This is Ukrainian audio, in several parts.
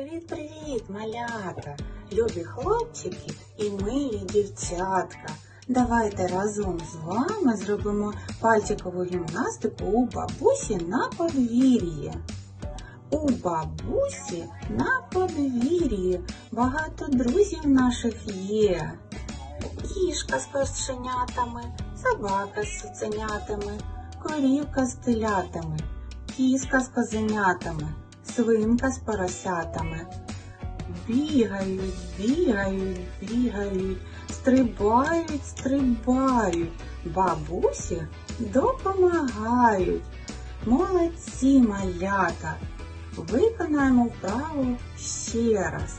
Привіт, малята, любі хлопчики і милі дівчатка. Давайте разом з вами зробимо пальчикову гімнастику у бабусі на подвір'ї. У бабусі на подвір'ї багато друзів наших є. Кішка з кошенятами, собака з цуценятами, корівка з телятами, кіска з козенятами, свинка з поросятами. Бігають, бігають, бігають, стрибають, стрибають, бабусі допомагають. Молодці малята. Виконаємо вправу ще раз.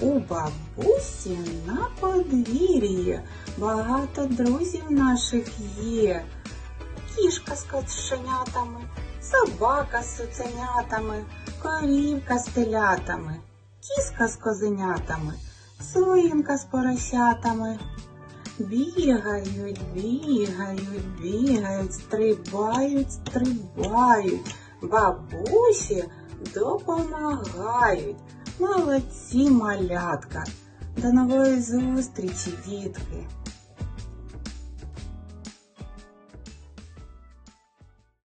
У бабусі на подвір'ї багато друзів наших є. Кішка з кошенятами, собака з цуценятами, корівка з телятами, кіска з козенятами, свинка з поросятами. Бігають, бігають, бігають, стрибають, стрибають, бабусі допомагають. Молодці малятка. До нової зустрічі, дітки!